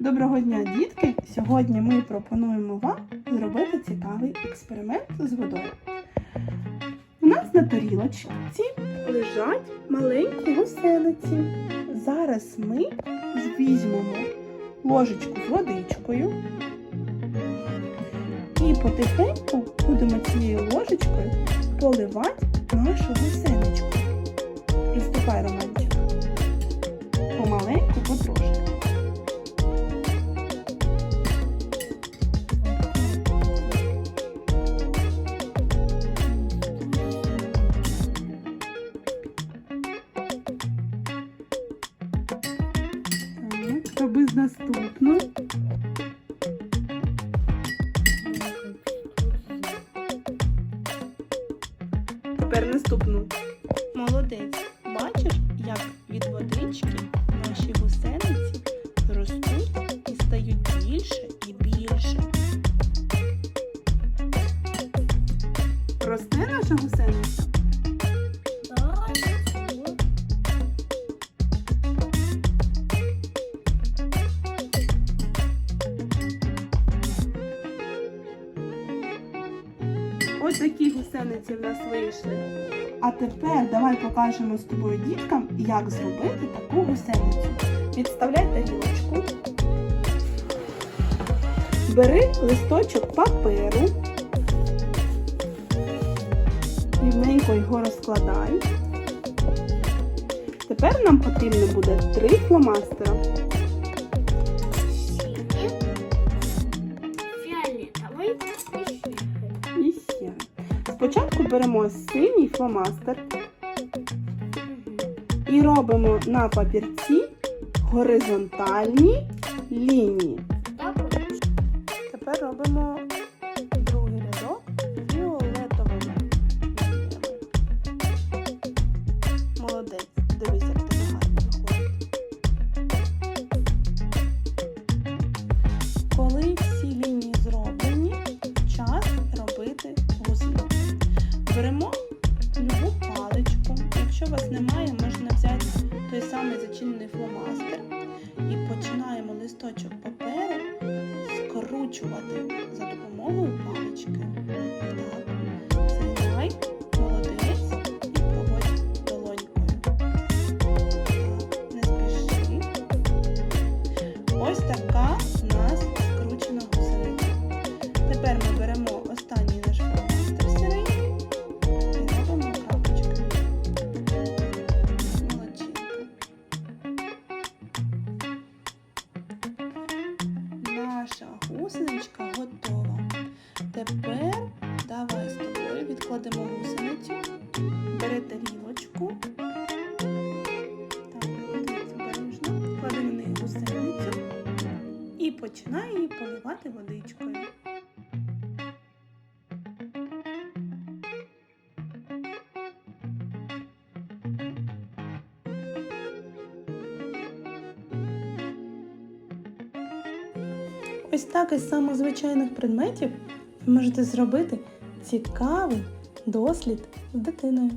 Доброго дня, дітки! Сьогодні ми пропонуємо вам зробити цікавий експеримент з водою. У нас на тарілочці лежать маленькі гусениці. Зараз ми візьмемо ложечку з водичкою і потихеньку роби з наступну. Тепер наступну. Молодець. Бачиш, як від водички наші гусениці ростуть і стають більше і більше. Росте наша гусениця? Ось такі гусениці в нас вийшли. А тепер давай покажемо з тобою діткам, як зробити таку гусеницю. Відставляй тарілочку. Бери листочок паперу. Рівненько його розкладай. Тепер нам потрібно буде три фломастера. Спочатку беремо синій фломастер і робимо на папірці горизонтальні лінії. Тепер робимо другий рядок фіолетовими. Молодець. Дивись, як тобі гарно виходить. Коли всі лінії зроблені, Беремо любу паличку. Якщо у вас немає, можна взяти той самий зачинений фломастер і починаємо листочок паперу скручувати за допомогою палички. Так. Молодець і проводь долонькою. Не спіши. Ось така Наша гусеничка готова. Тепер давай з тобою відкладемо гусеницю. Бери тарілочку. Клади гусеницю і починай її поливати водичкою. Ось так із самих звичайних предметів ви можете зробити цікавий дослід з дитиною.